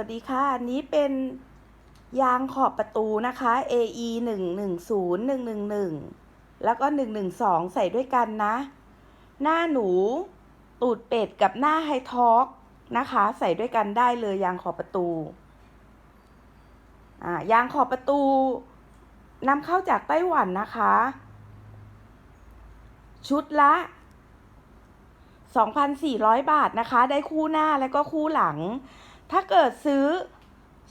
วัสดีค่ะ อันนี้เป็นยางขอบประตูนะคะ AE 1 1 0 1 1 1 แล้วก็ 112 ใส่ด้วยกันนะ หน้าหนูตูดเป็ดกับหน้าไฮทอกนะคะ ใส่ด้วยกันได้เลยยางขอบประตู อ่ายางขอบประตูนำเข้าจากไต้หวันนะคะ ชุดละ 2,400 บาทนะคะ ได้คู่หน้าแล้วก็คู่หลัง ถ้าเกิดซื้อ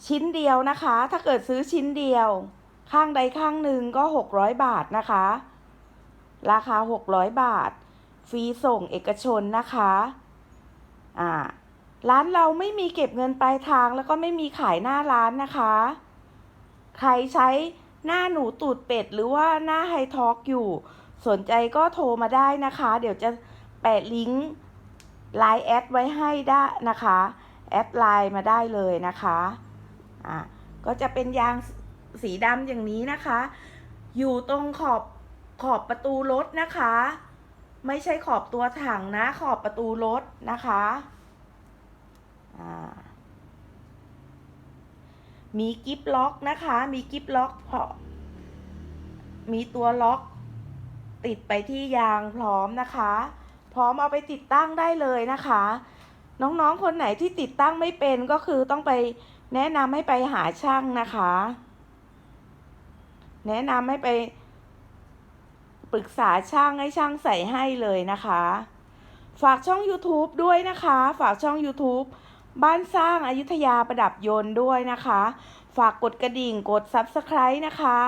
ชิ้นเดียวนะคะ ถ้าเกิดซื้อชิ้นเดียว ข้างใดข้างหนึ่งก็ 600 บาทนะคะ ราคา 600 บาท ฟรีส่งเอกชนนะคะอ่าร้านเราไม่มีเก็บเงินปลายทางแล้วก็ไม่มีขายหน้าร้านนะคะ ใครใช้หน้าหนูตูดเป็ด หรือว่าหน้าไฮทอกอยู่ สนใจก็โทรมาได้นะคะ เดี๋ยวจะแปะลิงก์ไลน์แอดไว้ให้ได้นะคะ แอดไลน์มาได้เลยนะคะอะก็จะเป็นยางสีดำอย่างนี้นะคะ อยู่ตรงขอบขอบประตูรถนะคะ ไม่ใช่ขอบตัวถังนะ ขอบประตูรถนะคะอ่ามีกิฟล็อกนะคะ มีกิฟล็อกเพราะมีตัวล็อก ติดไปที่ยางพร้อมนะคะ พร้อมเอาไปติดตั้งได้เลยนะคะ น้องๆ คนไหนที่ติดตั้งไม่เป็นก็คือต้องไปแนะนำให้ไปหาช่างนะคะ แนะนำให้ไปปรึกษาช่างให้ช่างใส่ให้เลยนะคะ ฝากช่อง YouTube ด้วยนะคะ ฝากช่อง YouTube บ้านสร้างอายุทยาประดับยนต์ด้วยนะคะ ฝากกดกระดิ่งกด Subscribe นะคะ